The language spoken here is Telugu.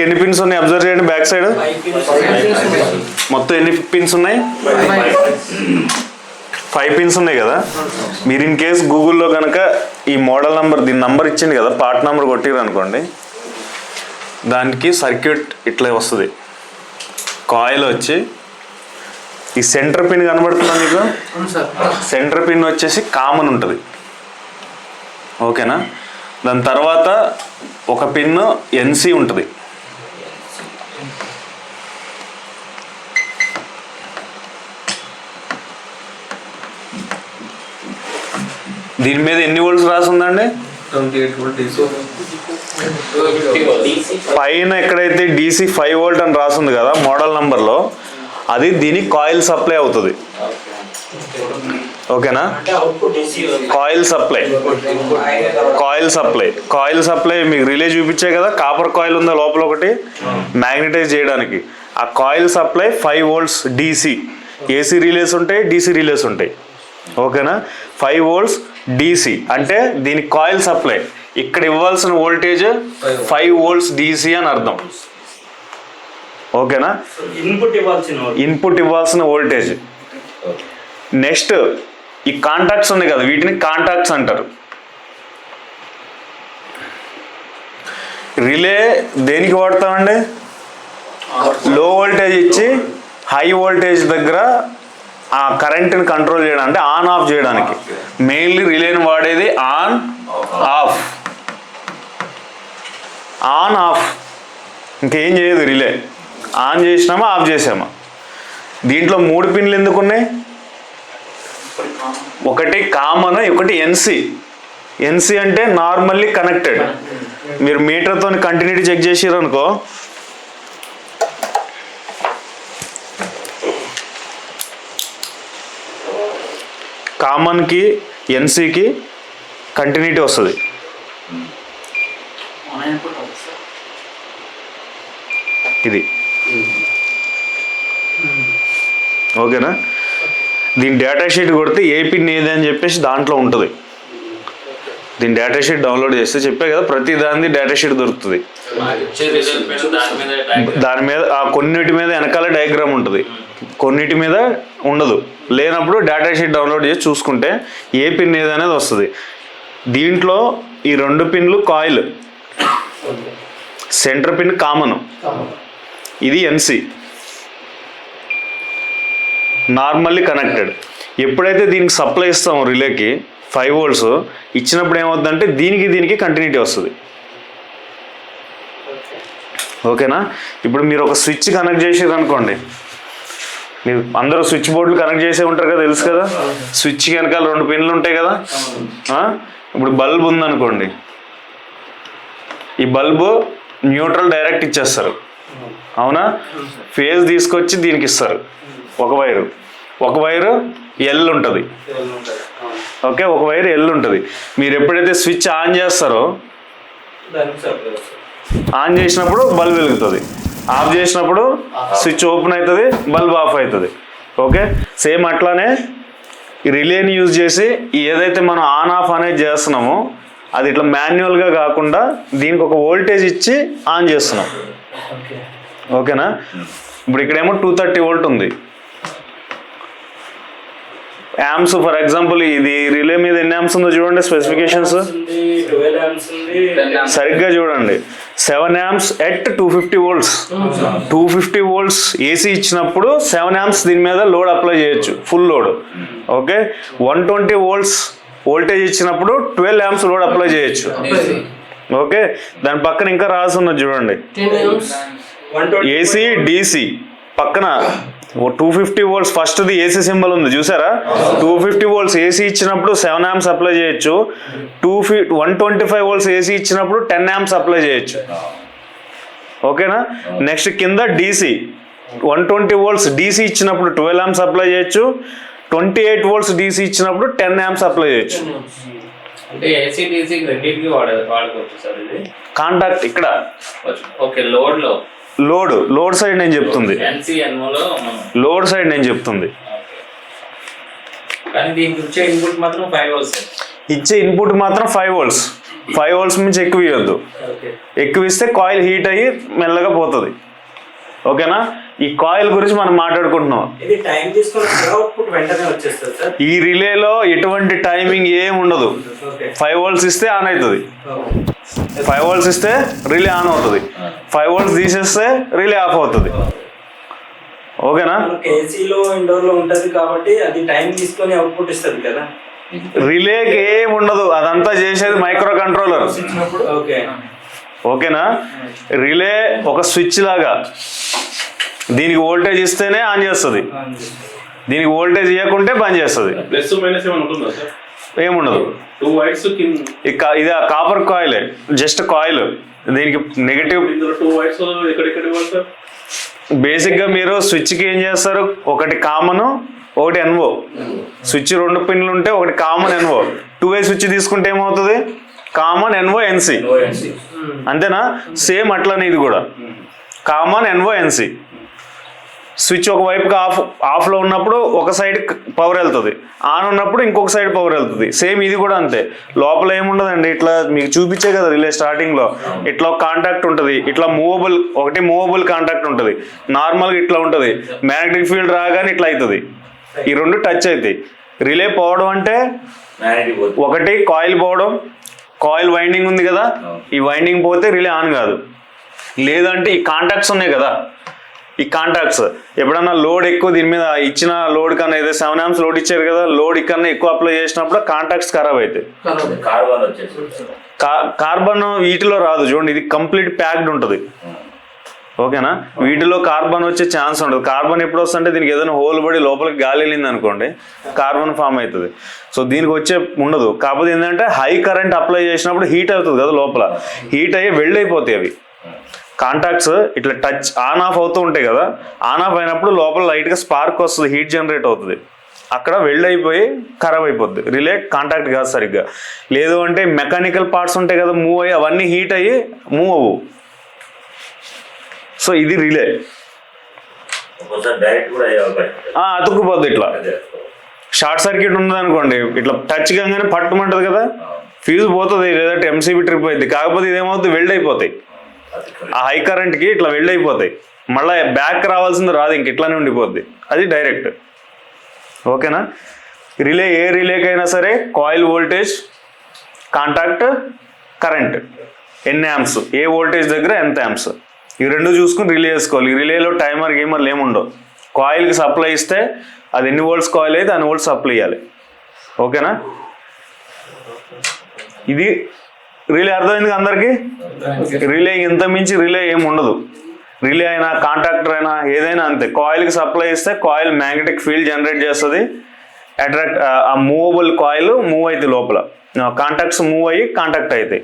మీకు ఎన్ని పిన్స్ ఉన్నాయి? అబ్జర్వ్ చేయండి బ్యాక్ సైడ్ మొత్తం ఎన్ని పిన్స్ ఉన్నాయి? ఫైవ్ పిన్స్ ఉన్నాయి కదా. మీరు ఇన్ కేస్ గూగుల్లో కనుక ఈ మోడల్ నంబర్ దీని నంబర్ ఇచ్చింది కదా పార్ట్ నంబర్ కొట్టిరు అనుకోండి. దానికి సర్క్యూట్ ఇట్లా వస్తుంది. కాయిల్ వచ్చి ఈ సెంటర్ పిన్ కనబడుతుందా మీకు? సెంటర్ పిన్ వచ్చేసి కామన్ ఉంటుంది. ఓకేనా? దాని తర్వాత ఒక పిన్ ఎన్సి ఉంటుంది. దీని మీద ఎన్ని వోల్ట్స్ రాసిందండి? పైన ఎక్కడైతే డీసీ ఫైవ్ వోల్ట్ అని రాసింది కదా మోడల్ నంబర్లో అది దీనికి కాయిల్ సప్లై అవుతుంది. ఓకేనా? Coil supply. Coil supply. Coil supply మీకు రిలే చూపించే కదా కాపర్ కాయిల్ ఉందా లోపల ఒకటి? మ్యాగ్నటైజ్ చేయడానికి. ఆ coil supply five volts DC AC relays ఉంటాయి డీసీ రిలేస్ ఉంటాయి. ఓకేనా? ఫైవ్ వోల్ట్స్ డీసీ అంటే దీని కాయిల్ సప్లై ఇక్కడ ఇవ్వాల్సిన వోల్టేజ్ ఫైవ్ వోల్ట్స్ డీసీ అని అర్థం. ఓకేనా? ఇన్పుట్ ఇవ్వాల్సిన ఇన్పుట్ ఇవ్వాల్సిన వోల్టేజ్ నెక్స్ట్ ఈ కాంటాక్ట్స్ ఉన్నాయి కదా వీటిని కాంటాక్ట్స్ అంటారు. రిలే దేనికి వాడతామండి? లో వోల్టేజ్ ఇచ్చి హై వోల్టేజ్ దగ్గర ఆ కరెంట్ని కంట్రోల్ చేయడానికి అంటే ఆన్ ఆఫ్ చేయడానికి. మెయిన్లీ రిలేని వాడేది ఆన్ ఆఫ్. On off. ఇంకేం చేయదు రిలే. ఆన్ చేసినామా ఆఫ్ చేసామా? దీంట్లో మూడు పిన్లు ఎందుకున్నాయి ఒకటి కామన్ ఒకటి ఎన్సి ఎన్సి అంటే నార్మల్లీ కనెక్టెడ్. మీరు మీటర్తో కంటిన్యూటీ చెక్ చేసారు కామన్కి ఎన్సికి కంటిన్యూటీ వస్తుంది. ఇది. ఓకేనా? దీని డేటా షీట్ కొడితే ఏ పిన్ ఏది అని చెప్పేసి దాంట్లో ఉంటుంది. దీని డేటా షీట్ డౌన్లోడ్ చేస్తే చెప్పే కదా ప్రతి దాని డేటా షీట్ దొరుకుతుంది. దాని మీద ఆ కొన్నిటి మీద వెనకాల డయాగ్రామ్ ఉంటుంది. కొన్నిటి మీద ఉండదు. లేనప్పుడు డేటా షీట్ డౌన్లోడ్ చేసి చూసుకుంటే ఏ పిన్ ఏదనేది అనేది వస్తుంది. దీంట్లో ఈ రెండు పిన్లు కాయిల్. Center pin common. ఇది ఎన్సి నార్మల్లీ కనెక్టెడ్. ఎప్పుడైతే దీనికి సప్లై ఇస్తామో రిలేకి ఫైవ్ వోల్ట్స్ ఇచ్చినప్పుడు ఏమవుతుందంటే దీనికి దీనికి కంటిన్యూటీ వస్తుంది. ఓకేనా? ఇప్పుడు మీరు ఒక స్విచ్ కనెక్ట్ చేసేది అనుకోండి మీరు అందరూ స్విచ్ బోర్డులు కనెక్ట్ చేసే ఉంటారు కదా తెలుసు కదా? స్విచ్ వెనకాల రెండు పిన్లు ఉంటాయి కదా? ఇప్పుడు బల్బ్ ఉందనుకోండి. ఈ బల్బు న్యూట్రల్ డైరెక్ట్ ఇచ్చేస్తారు. అవునా? ఫేజ్ తీసుకొచ్చి దీనికి ఇస్తారు. ఒక వైరు. ఒక వైరు ఎల్ ఉంటుంది. ఓకే? ఒక వైర్ ఎల్ ఉంటుంది. మీరు ఎప్పుడైతే స్విచ్ ఆన్ చేస్తారో ఆన్ చేసినప్పుడు బల్బ్ వెలుగుతుంది. ఆఫ్ చేసినప్పుడు స్విచ్ ఓపెన్ అవుతుంది బల్బ్ ఆఫ్ అవుతుంది. ఓకే? సేమ్ అట్లానే ఈ రిలేని యూజ్ చేసి ఏదైతే మనం ఆన్ ఆఫ్ అనేది చేస్తున్నామో అది ఇట్లా మాన్యువల్గా కాకుండా దీనికి ఒక వోల్టేజ్ ఇచ్చి ఆన్ చేస్తున్నాం. ఓకే. ఓకేనా? ఇప్పుడు ఇక్కడేమో టూ థర్టీ వోల్ట్ ఉంది. యామ్స్ ఫర్ ఎగ్జాంపుల్ ఇది రిలే మీద ఎన్ని యామ్స్ ఉందో చూడండి స్పెసిఫికేషన్స్ సరిగ్గా చూడండి. Seven amps at two fifty volts. Two fifty volts AC ఇచ్చినప్పుడు సెవెన్ యామ్స్ దీని మీద లోడ్ అప్లై చేయొచ్చు full load. Okay? One twenty volts voltage ఇచ్చినప్పుడు ట్వెల్వ్ యామ్స్ లోడ్ అప్లై చేయొచ్చు. ఓకే? దాని పక్కన ఇంకా రాసి ఉన్నది చూడండి. ఏసీ డీసీ పక్కన టూ ఫిఫ్టీ వోల్ట్స్ ఫస్ట్ది ఏసీ సింబల్ ఉంది చూసారా? టూ ఫిఫ్టీ వోల్ట్స్ ఏసీ ఇచ్చినప్పుడు సెవెన్ యామ్స్ అప్లై చేయొచ్చు. టూ ఫి one twenty five volts AC ఇచ్చినప్పుడు టెన్ యామ్స్ అప్లై చేయొచ్చు. ఓకేనా? నెక్స్ట్ కింద DC one twenty volts DC ఇచ్చినప్పుడు ట్వెల్వ్ యామ్స్ అప్లై చేయొచ్చు. ట్వంటీ ఎయిట్ వోల్ట్స్ డీసీ ఇచ్చినప్పుడు టెన్ యామ్స్ అప్లై చేయొచ్చు. కాంటాక్ట్ ఇక్కడ. ఓకే లోడ్లో లోడ్ లోడ్ సైడ్ నేను చెప్తుంది. లోడ్ సైడ్ నేను చెప్తుంది. ఇచ్చే ఇన్పుట్ మాత్రం ఫైవ్ వోల్ట్స్. Five volts. నుంచి ఎక్కువ ఇవ్వద్దు. ఎక్కువ ఇస్తే కాయిల్ హీట్ అయ్యి మెల్లగా పోతుంది. ఓకేనా? ఈ కాయిల్ గురించి మనం మాట్లాడుకుంటున్నాం. ఈ రిలేలో ఎటువంటి టైమింగ్ ఏం ఉండదు ఫైవ్ వోల్ట్స్ ఇస్తే ఆన్ అవుతుంది. ఫైవ్ వోల్ట్స్ ఇస్తే రిలే ఆన్ అవుతుంది. ఫైవ్ వోల్ట్స్ తీసేస్తే రిలే ఆఫ్ అవుతుంది. ఓకేనా? ఏసీలో ఇండోర్లో ఉంటది కాబట్టి అది టైం తీసుకొని అవుట్పుట్ ఇస్తుంది కదా? రిలేకి ఏం ఉండదు. అదంతా చేసేది మైక్రో కంట్రోలర్ ఓకే. ఓకేనా? రిలే ఒక స్విచ్ లాగా. దీనికి వోల్టేజ్ ఇస్తేనే ఆన్ చేస్తుంది. దీనికి వోల్టేజ్ ఇవ్వకుంటే బంద్ చేస్తుంది. ఏముండదు. టూ వైట్స్ ఇక ఇది కాపర్ కాయిలే జస్ట్ కాయిల్ దీనికి నెగటివ్ టూ వైట్స్ ఎక్కడెక్కడ ఇవ్వాలి సార్ బేసిక్గా మీరు స్విచ్కి ఏం చేస్తారు? ఒకటి కామన్ ఒకటి ఎన్వో స్విచ్ రెండు పిన్లు ఉంటే ఒకటి common NO two way switch తీసుకుంటే ఏమవుతుంది? కామన్ ఎన్వో ఎన్సి అంతేనా? సేమ్ అట్లనే ఇది కూడా. కామన్ ఎన్వో ఎన్సి స్విచ్ ఒక వైపుకి ఆఫ్ ఆఫ్లో ఉన్నప్పుడు ఒక సైడ్ పవర్ వెళ్తుంది. ఆన్ ఉన్నప్పుడు ఇంకొక సైడ్ పవర్ వెళ్తుంది. సేమ్ ఇది కూడా అంతే. లోపల ఏముండదండి? ఇట్లా మీకు చూపించే కదా రిలే స్టార్టింగ్లో ఇట్లా కాంటాక్ట్ ఉంటుంది. ఇట్లా మూవబుల్ ఒకటి మూవబుల్ కాంటాక్ట్ ఉంటుంది. నార్మల్గా ఇట్లా ఉంటుంది. మ్యాగ్నెటిక్ ఫీల్డ్ రాగానే ఇట్లా అవుతుంది ఈ రెండు టచ్ అవుతాయి రిలే పోవడం అంటే ఒకటి కాయిల్ పోవడం. కాయిల్ వైండింగ్ ఉంది కదా. ఈ వైండింగ్ పోతే రిలే ఆన్ కాదు. లేదంటే ఈ కాంటాక్ట్స్ ఉన్నాయి కదా. ఈ కాంటాక్ట్స్ ఎప్పుడన్నా లోడ్ ఎక్కువ దీని మీద ఇచ్చిన లోడ్ కన్నా ఏదో సెవెన్ ఆమ్స్ లోడ్ ఇచ్చారు కదా లోడ్ కన్నా ఎక్కువ అప్లై చేసినప్పుడు కాంటాక్ట్స్ ఖరాబ్ అవుతాయి. కార్బన్ వీటిలో రాదు. చూడండి ఇది కంప్లీట్ ప్యాక్డ్ ఉంటుంది. ఓకేనా? వీటిలో కార్బన్ వచ్చే ఛాన్స్ ఉండదు. కార్బన్ ఎప్పుడు వస్తుంటే దీనికి ఏదైనా హోల్ పడి లోపలికి గాలి వెళ్ళింది అనుకోండి కార్బన్ ఫామ్ అవుతుంది. సో దీనికి వచ్చే ఉండదు. కాకపోతే ఏంటంటే హై కరెంట్ అప్లై చేసినప్పుడు హీట్ అవుతుంది కదా లోపల. హీట్ అయ్యి వెళ్ళైపోతాయి అవి. కాంటాక్ట్స్ ఇట్లా టచ్ ఆన్ ఆఫ్ అవుతూ ఉంటాయి కదా ఆన్ ఆఫ్ అయినప్పుడు లోపల లైట్గా స్పార్క్ వస్తుంది హీట్ జనరేట్ అవుతుంది. అక్కడ వెల్డ్ అయిపోయి ఖరాబ్ అయిపోద్ది. రిలే కాంటాక్ట్ కాదు సరిగ్గా. లేదు అంటే మెకానికల్ పార్ట్స్ ఉంటాయి కదా మూవ్ అయ్యి అవన్నీ హీట్ అయ్యి మూవ్ అవ్వు. సో ఇది రిలే. అతుక్కుపోద్ది ఇట్లా. షార్ట్ సర్క్యూట్ ఉంది అనుకోండి ఇట్లా టచ్ కాగానే పట్టుమంటది కదా ఫ్యూజ్ పోతుంది లేదంటే ఎంసీబీ ట్రిప్ అయింది కాకపోతే ఇదేమవుతుంది వెల్డ్ అయిపోతాయి. ఆ హై కరెంట్కి ఇట్లా వెల్డ్ అయిపోతాయి మళ్ళీ బ్యాక్ రావాల్సింది రాదు ఇంక ఇట్లానే ఉండిపోద్ది. అది డైరెక్ట్ ఓకేనా? రిలే ఏ రిలేకైనా సరే కాయిల్ వోల్టేజ్ కాంటాక్ట్ కరెంట్ ఎన్ని యాంప్స్ ఏ వోల్టేజ్ దగ్గర ఎంత యాంప్స్ ఈ రెండు చూసుకుని రిలే వేసుకోవాలి ఈ రిలేలో టైమర్ గేమర్లు ఏముండవు. కాయిల్కి సప్లై ఇస్తే అది ఎన్ని వోల్ట్స్ కాయిల్ అయితే అన్ని వోల్ట్స్ సప్లై ఇవ్వాలి ఓకేనా? ఇది రిలే అర్థమైంది అందరికీ? రిలే ఇంత మించి రిలే ఏమి ఉండదు. రిలే అయినా కాంటాక్టర్ అయినా ఏదైనా అంతే. కాయిల్కి సప్లై ఇస్తే కాయిల్ మ్యాగ్నెటిక్ ఫీల్డ్ జనరేట్ చేస్తుంది. అట్రాక్ట్ ఆ మూవబుల్ కాయిల్ మూవ్ అవుతుంది లోపల. కాంటాక్ట్స్ మూవ్ అయ్యి కాంటాక్ట్ అవుతాయి